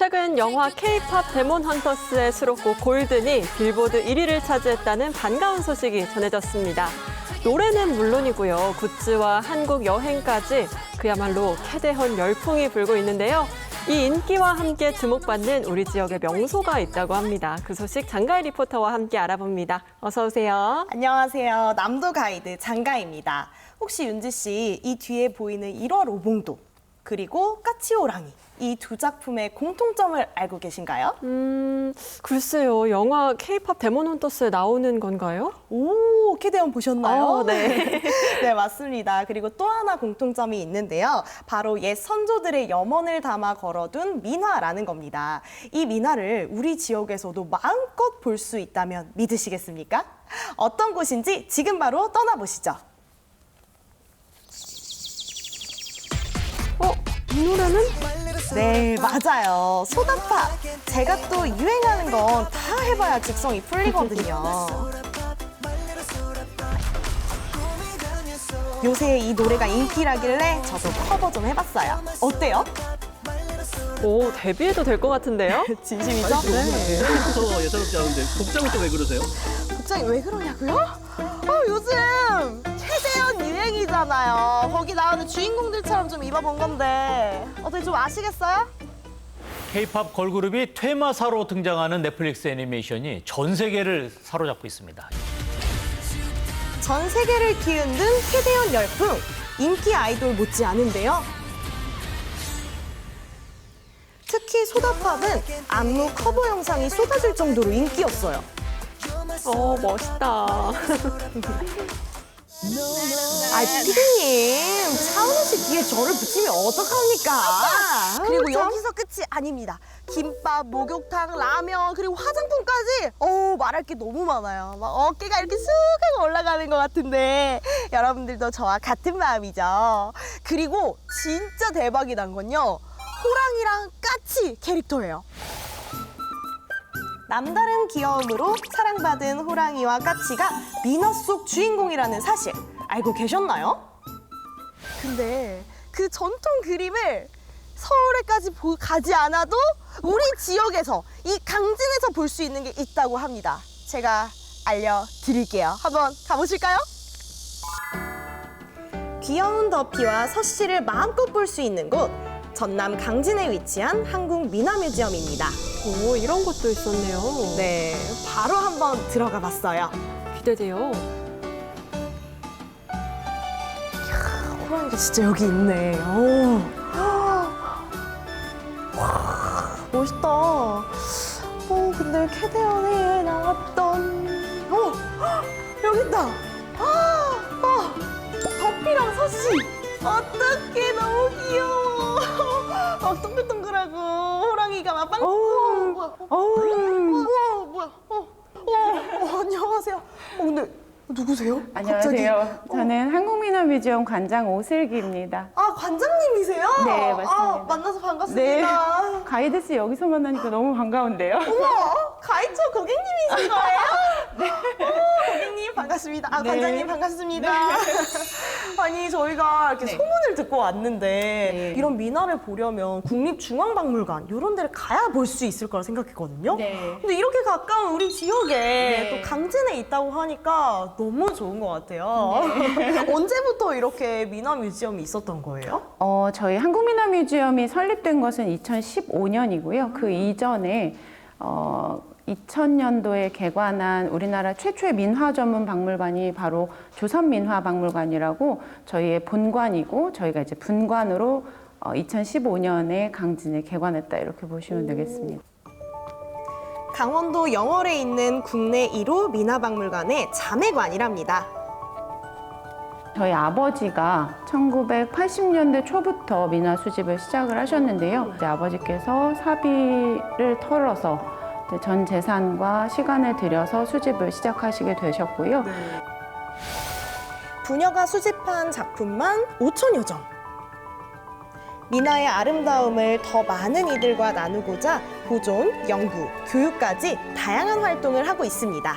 최근 영화 K-팝 데몬 헌터스의 수록곡 골든이 빌보드 1위를 차지했다는 반가운 소식이 전해졌습니다. 노래는 물론이고요. 굿즈와 한국 여행까지 그야말로 캐대헌 열풍이 불고 있는데요. 이 인기와 함께 주목받는 우리 지역의 명소가 있다고 합니다. 그 소식 장가희 리포터와 함께 알아봅니다. 어서 오세요. 안녕하세요. 남도 가이드 장가입니다. 혹시 윤지 씨, 이 뒤에 보이는 1월 오봉도 그리고 까치호랑이 이 두 작품의 공통점을 알고 계신가요? 음, 글쎄요. 영화 K-팝 데몬 헌터스에 나오는 건가요? 오, 캐대원 보셨나요? 어, 네. 네, 맞습니다. 그리고 또 하나 공통점이 있는데요. 바로 옛 선조들의 염원을 담아 걸어둔 민화라는 겁니다. 이 민화를 우리 지역에서도 마음껏 볼 수 있다면 믿으시겠습니까? 어떤 곳인지 지금 바로 떠나보시죠. 이 노래는? 네, 맞아요. 소다파. 제가 또 유행하는 건 다 해봐야 직성이 풀리거든요. 요새 이 노래가 인기라길래 저도 커버 좀 해봤어요. 어때요? 오, 데뷔해도 될 것 같은데요? 진심이죠? 네. 저 여자롭지 않은데 복장은 또 왜 그러세요? 복장이 왜 그러냐고요? 어, 요즘 최대한 유행이잖아요. 거기 나오는 주인공들처럼 좀 입어본 건데 어떻게 좀 아시겠어요? K-팝 걸그룹이 퇴마사로 등장하는 넷플릭스 애니메이션이 전 세계를 사로잡고 있습니다. 전 세계를 뒤흔든 캐대온 열풍 인기 아이돌 못지 않은데요. 특히 소다팝은 안무 커버 영상이 쏟아질 정도로 인기였어요. 어, 멋있다. 아, 피디님, 차은우 씨 뒤에 저를 붙이면 어떡합니까? 그리고 참. 여기서 끝이 아닙니다. 김밥, 목욕탕, 라면, 그리고 화장품까지 어 말할 게 너무 많아요. 막 어깨가 이렇게 쑥 하고 올라가는 것 같은데 여러분들도 저와 같은 마음이죠. 그리고 진짜 대박이 난 건요. 호랑이랑 까치 캐릭터예요. 남다른 귀여움으로 사랑받은 호랑이와 까치가 민화 속 주인공이라는 사실 알고 계셨나요? 근데 그 전통 그림을 서울에까지 보- 가지 않아도 우리 지역에서 이 강진에서 볼 수 있는 게 있다고 합니다. 제가 알려드릴게요. 한번 가보실까요? 귀여운 더피와 서씨를 마음껏 볼 수 있는 곳 전남 강진에 위치한 한국 민화뮤지엄입니다. 오, 이런 것도 있었네요. 네, 바로 한번 들어가 봤어요. 기대돼요. 호랑이가 진짜 여기 있네. 오. 와, 멋있다. 어, 근데 캐대언에 나왔던. 어, 여기 있다. 어, 더피랑 서씨. 어떡해, 너무 귀여워. 막 동글동글하고 호랑이가 막 빵. 어, 뭐야? 어우. 우와, 뭐야? 어. 어, 안녕하세요. 어, 근데 누구세요? 안녕하세요. 갑자기. 저는 한국민화뮤지엄 관장 오슬기입니다. 아, 관장님이세요? 네, 맞습니다. 아, 만나서 네. 반갑습니다. 가이드 씨 여기서 만나니까 너무 반가운데요. 어머, 가이처 고객님이신 거예요? 네. 반갑습니다. 아, 네. 관장님 반갑습니다. 아니, 저희가 이렇게 소문을 듣고 왔는데 네. 이런 민화를 보려면 국립중앙박물관 이런 데를 가야 볼 수 있을 거라 생각했거든요. 네. 근데 이렇게 가까운 우리 지역에 네. 또 강진에 있다고 하니까 너무 좋은 것 같아요. 언제부터 이렇게 민화 뮤지엄이 있었던 거예요? 어, 저희 한국민화뮤지엄이 설립된 것은 2015년이고요. 그 이전에 어, 2000년도에 개관한 우리나라 최초의 민화 전문 박물관이 바로 조선민화박물관이라고 저희의 본관이고 저희가 이제 분관으로 어, 2015년에 강진에 개관했다 이렇게 보시면 되겠습니다. 강원도 영월에 있는 국내 1호 민화박물관의 자매관이랍니다. 저희 아버지가 1980년대 초부터 민화 수집을 시작을 하셨는데요. 이제 아버지께서 사비를 털어서 전 재산과 시간을 들여서 수집을 시작하시게 되셨고요. 부녀가 수집한 작품만 5천여 점. 민화의 아름다움을 더 많은 이들과 나누고자 보존, 연구, 교육까지 다양한 활동을 하고 있습니다.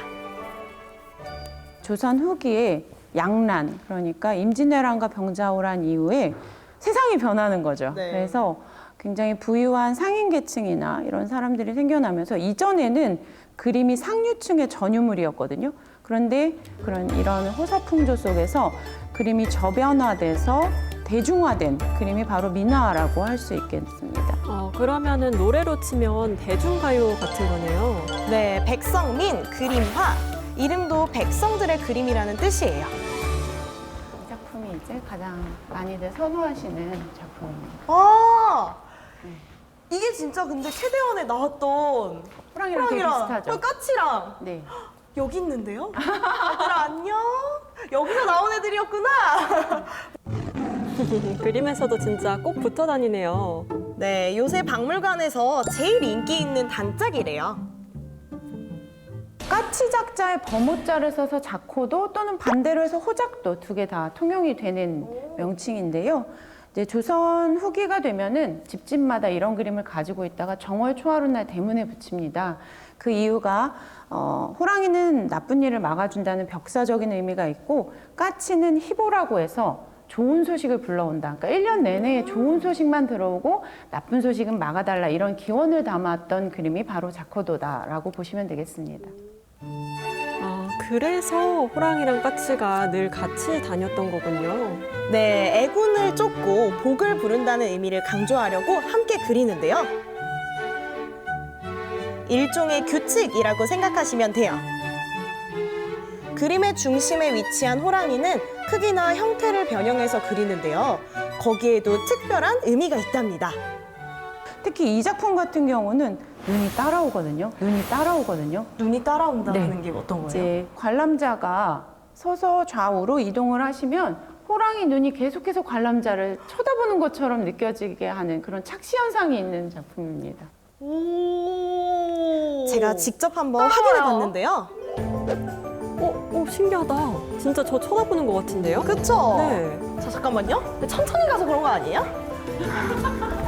조선 후기에 양란, 그러니까 임진왜란과 병자호란 이후에 세상이 변하는 거죠. 네. 그래서 굉장히 부유한 상인 계층이나 이런 사람들이 생겨나면서 이전에는 그림이 상류층의 전유물이었거든요. 그런데 그런 이런 호사풍조 속에서 그림이 저변화돼서 대중화된 그림이 바로 민화라고 할 수 있겠습니다. 어, 그러면은 노래로 치면 대중가요 같은 거네요. 네, 백성민 그림화. 이름도 백성들의 그림이라는 뜻이에요. 이 작품이 이제 가장 많이들 선호하시는 작품입니다. 아, 이게 진짜 근데 캐대원에 나왔던 호랑이랑 되게 비슷하죠? 어, 까치랑 네. 여기 있는데요? 얘들아 안녕. 여기서 나온 애들이었구나. 그림에서도 진짜 꼭 붙어 다니네요. 네, 요새 박물관에서 제일 인기 있는 단짝이래요. 까치 작자의 범호자를 써서 작호도 또는 반대로 해서 호작도 두 개 다 통용이 되는 명칭인데요. 이제 조선 후기가 되면은 집집마다 이런 그림을 가지고 있다가 정월 초하루날 대문에 붙입니다. 그 이유가 어, 호랑이는 나쁜 일을 막아준다는 벽사적인 의미가 있고 까치는 희보라고 해서 좋은 소식을 불러온다. 그러니까 1년 내내 좋은 소식만 들어오고 나쁜 소식은 막아달라 이런 기원을 담았던 그림이 바로 자코도다라고 보시면 되겠습니다. 아, 그래서 호랑이랑 까치가 늘 같이 다녔던 거군요. 네, 애군을 쫓고 복을 부른다는 의미를 강조하려고 함께 그리는데요. 일종의 규칙이라고 생각하시면 돼요. 그림의 중심에 위치한 호랑이는 크기나 형태를 변형해서 그리는데요. 거기에도 특별한 의미가 있답니다. 특히 이 작품 같은 경우는 눈이 따라오거든요. 눈이 따라오거든요. 눈이 따라온다는 네. 게 어떤 거예요? 이제 관람자가 서서 좌우로 이동을 하시면 호랑이 눈이 계속해서 관람자를 쳐다보는 것처럼 느껴지게 하는 그런 착시 현상이 있는 작품입니다. 제가 직접 한번 확인해 봤는데요. 어, 어, 신기하다. 진짜 저 쳐다보는 것 같은데요? 그쵸? 네. 자, 잠깐만요. 천천히 가서 그런 거 아니에요?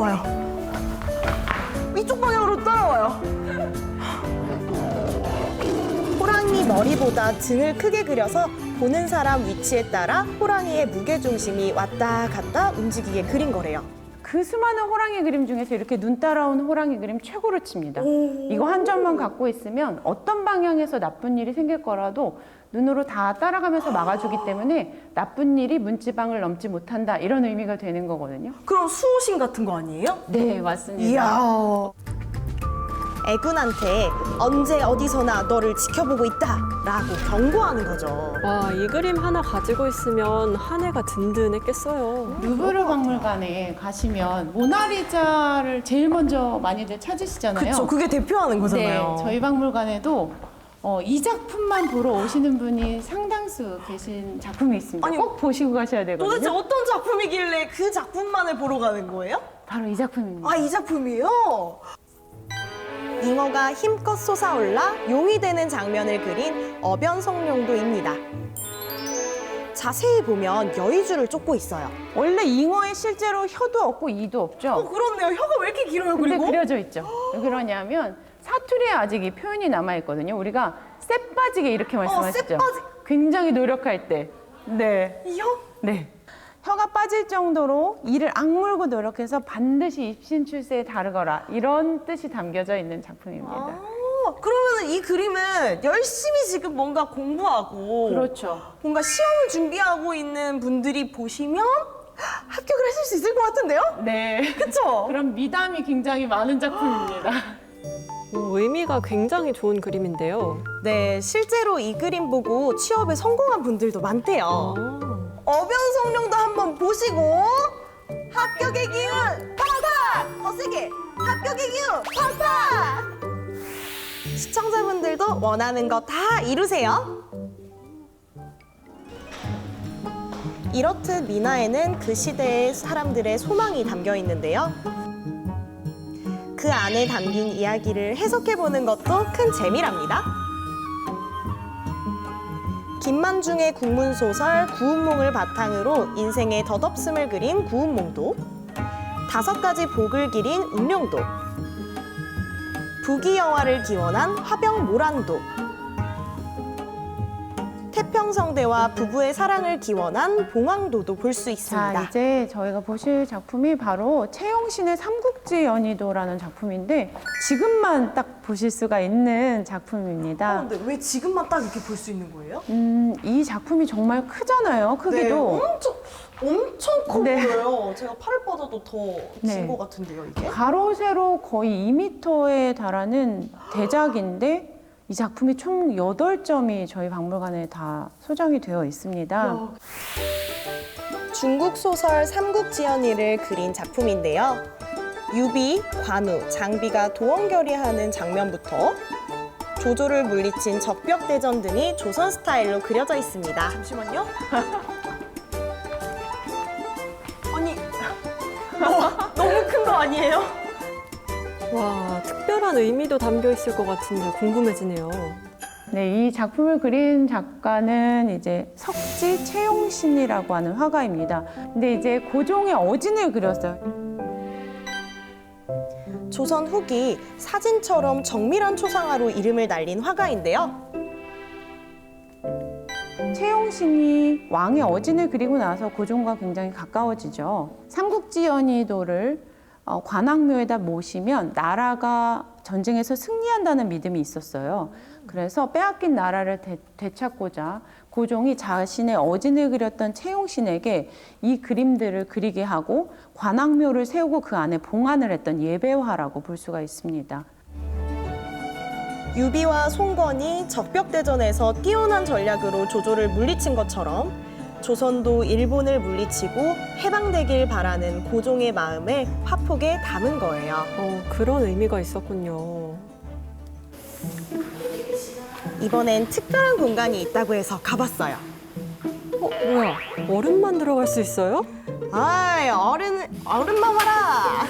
따라와요. 이쪽 방향으로 따라와요. 호랑이 머리보다 등을 크게 그려서 보는 사람 위치에 따라 호랑이의 무게중심이 왔다 갔다 움직이게 그린 거래요. 그 수많은 호랑이 그림 중에서 이렇게 눈 따라온 호랑이 그림 최고로 칩니다. 이거 한 점만 갖고 있으면 어떤 방향에서 나쁜 일이 생길 거라도 눈으로 다 따라가면서 막아주기 때문에 나쁜 일이 문지방을 넘지 못한다 이런 의미가 되는 거거든요. 그럼 수호신 같은 거 아니에요? 네 맞습니다. 이야. 애군한테 언제 어디서나 너를 지켜보고 있다라고 경고하는 거죠. 와, 이 그림 하나 가지고 있으면 한 해가 든든했겠어요. 루브르 박물관에 가시면 모나리자를 제일 먼저 많이들 찾으시잖아요. 그쵸, 그게 대표하는 거잖아요. 네, 저희 박물관에도 어, 이 작품만 보러 오시는 분이 상당수 계신 작품이 있습니다. 아니, 꼭 보시고 가셔야 되거든요. 도대체 어떤 작품이길래 그 작품만을 보러 가는 거예요? 바로 이 작품입니다. 아, 이 작품이요? 잉어가 힘껏 솟아올라 용이 되는 장면을 그린 어변성룡도입니다. 자세히 보면 여의주를 쫓고 있어요. 원래 잉어에 실제로 혀도 없고 이도 없죠. 어, 그렇네요. 혀가 왜 이렇게 길어요, 근데 그리고? 그려져 있죠. 왜 그러냐면 사투리에 아직 이 표현이 남아 있거든요. 우리가 쎄 빠지게 이렇게 말씀하시죠. 쎄 빠지- 굉장히 노력할 때. 네. 이 혀? 네. 혀가 빠질 정도로 이를 악물고 노력해서 반드시 입신 출세에 다르거라 이런 뜻이 담겨져 있는 작품입니다. 아, 그러면 이 그림은 열심히 지금 뭔가 공부하고 그렇죠. 뭔가 시험을 준비하고 있는 분들이 보시면 합격을 하실 수 있을 것 같은데요? 네. 그쵸? 그런 미담이 굉장히 많은 작품입니다. 오, 의미가 굉장히 좋은 그림인데요. 네, 실제로 이 그림 보고 취업에 성공한 분들도 많대요. 아. 어변성룡도 한번 보시고 합격의 기운! 더 세게 합격의 기운 팍팍! 시청자분들도 원하는 거 다 이루세요. 이렇듯 미나에는 그 시대의 사람들의 소망이 담겨 있는데요. 그 안에 담긴 이야기를 해석해 보는 것도 큰 재미랍니다. 김만중의 국문소설 구운몽을 바탕으로 인생의 덧없음을 그린 구운몽도, 다섯 가지 복을 기린 운명도, 부귀영화를 기원한 화병 모란도, 천왕성대와 부부의 사랑을 기원한 봉황도도 볼 수 있습니다. 자, 이제 저희가 보실 작품이 바로 채용신의 삼국지 연희도라는 작품인데 지금만 딱 보실 수가 있는 작품입니다. 근데 왜 지금만 딱 이렇게 볼 수 있는 거예요? 음, 이 작품이 정말 크잖아요. 크기도. 엄청 엄청 커 네. 보여요. 제가 팔을 뻗어도 더 긴 네. 것 같은데요, 이게? 가로 세로 거의 2m에 달하는 대작인데 이 작품이 총 8점이 저희 박물관에 다 소장이 되어 있습니다. 중국 소설 삼국지연희를 그린 작품인데요. 유비, 관우, 장비가 도원결의하는 장면부터 조조를 물리친 적벽대전 등이 조선 스타일로 그려져 있습니다. 잠시만요. 아니, 어, 너무 큰 거 아니에요? 와, 특별한 의미도 담겨 있을 것 같은데 궁금해지네요. 네, 이 작품을 그린 작가는 이제 석지 채용신이라고 하는 화가입니다. 근데 이제 고종의 어진을 그렸어요. 조선 후기 사진처럼 정밀한 초상화로 이름을 날린 화가인데요. 채용신이 왕의 어진을 그리고 나서 고종과 굉장히 가까워지죠. 삼국지 연희도를 어, 관악묘에다 모시면 나라가 전쟁에서 승리한다는 믿음이 있었어요. 그래서 빼앗긴 나라를 되, 되찾고자 고종이 자신의 어진을 그렸던 채용신에게 이 그림들을 그리게 하고 관악묘를 세우고 그 안에 봉안을 했던 예배화라고 볼 수가 있습니다. 유비와 송건이 적벽대전에서 뛰어난 전략으로 조조를 물리친 것처럼 조선도 일본을 물리치고 해방되길 바라는 고종의 마음을 화폭에 담은 거예요. 어, 그런 의미가 있었군요. 이번엔 특별한 공간이 있다고 해서 가봤어요. 어, 뭐야? 얼음만 들어갈 수 있어요? 아이, 어른, 어른만 와라!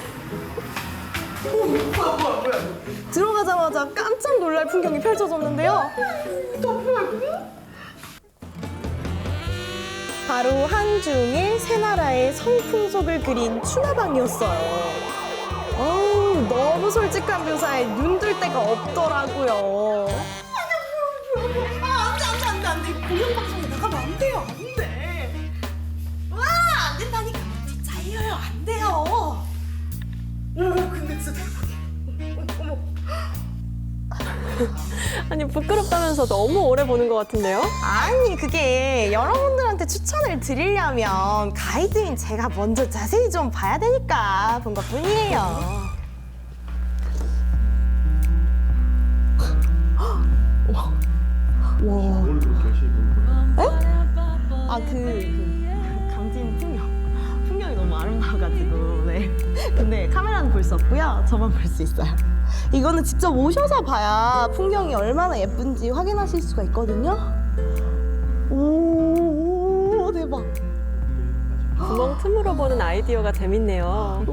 들어가자마자 깜짝 놀랄 풍경이 펼쳐졌는데요. 바로 한중일 세 나라의 성풍속을 그린 추나방이었어요. 어우, 너무 솔직한 묘사에 눈들 데가 없더라고요. 아니, 부끄럽다면서 너무 오래 보는 것 같은데요? 아니, 그게 여러분들한테 추천을 드리려면 가이드인 제가 먼저 자세히 좀 봐야 되니까 본 것 뿐이에요. 아, 그, 그 강진 풍경. 풍경이 너무 아름다워가지고, 네. 근데 카메라는 볼 수 없고요. 저만 볼 수 있어요. 이거는 직접 오셔서 봐야 풍경이 얼마나 예쁜지 확인하실 수가 있거든요. 오, 대박. 구멍 틈으로 보는 아이디어가 재밌네요.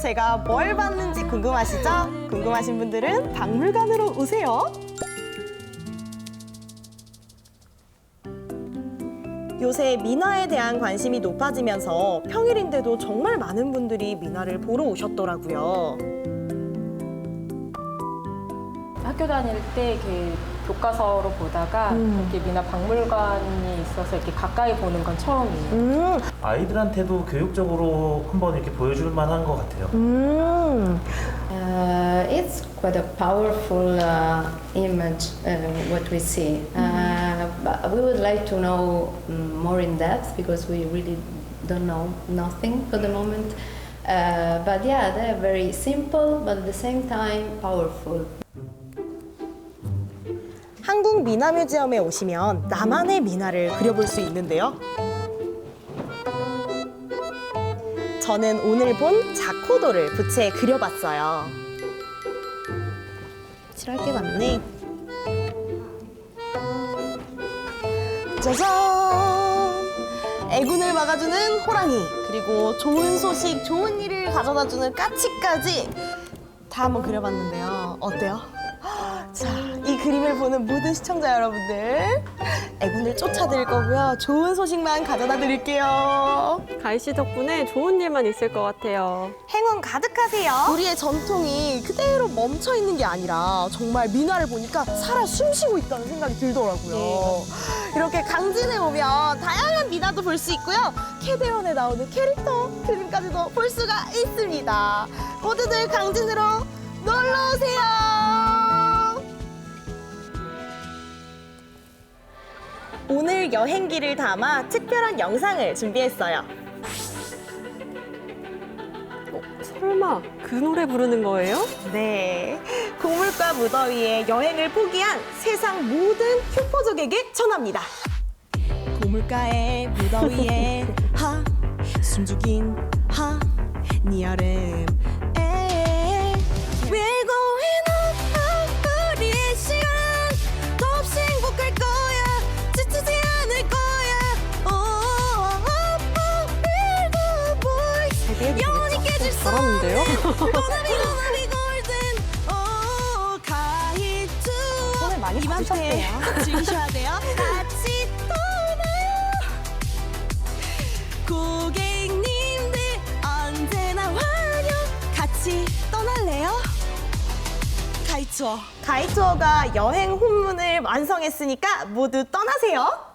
제가 뭘 봤는지 궁금하시죠? 궁금하신 분들은 박물관으로 오세요. 요새 민화에 대한 관심이 높아지면서 평일인데도 정말 많은 분들이 민화를 보러 오셨더라고요. 학교 다닐 때 이렇게 교과서로 보다가 이렇게 미나 박물관이 있어서 이렇게 가까이 보는 건 처음이에요. 음, 아이들한테도 교육적으로 한번 이렇게 보여줄 만한 것 같아요. 음. Uh, it's quite a powerful uh, image, uh, what we see. Uh, but we would like to know mm, more in depth because we really don't know nothing for the moment. Uh, but yeah, they're very simple, but at the same time powerful. 한국 민화뮤지엄에 오시면 나만의 민화를 그려볼 수 있는데요. 저는 오늘 본 자코도를 부채에 그려봤어요. 칠할 게 많네. 짜잔! 애군을 막아주는 호랑이, 그리고 좋은 소식, 좋은 일을 가져다주는 까치까지 다 한번 그려봤는데요. 어때요? 그림을 보는 모든 시청자 여러분들 애군을 쫓아드릴 거고요. 좋은 소식만 가져다 드릴게요. 가희 씨 덕분에 좋은 일만 있을 것 같아요. 행운 가득하세요. 우리의 전통이 그대로 멈춰 있는 게 아니라 정말 민화를 보니까 살아 숨쉬고 있다는 생각이 들더라고요. 이렇게 강진에 오면 다양한 민화도 볼 수 있고요. 캐대원에 나오는 캐릭터 그림까지도 볼 수가 있습니다. 모두들 강진으로 놀러 오세요. 오늘 여행기를 담아 특별한 영상을 준비했어요. 설마 그 노래 부르는 거예요? 네. 고물과 무더위에 여행을 포기한 세상 모든 흉포족에게 전합니다. 고물가에 무더위에 하 숨죽인 하 네 여름 오 많이 즐기셔야 돼요. 같이 떠나요. 고객님들 언제나 환영. 같이 떠날래요? 가이투어. 가이투어가 여행 혼문을 완성했으니까 모두 떠나세요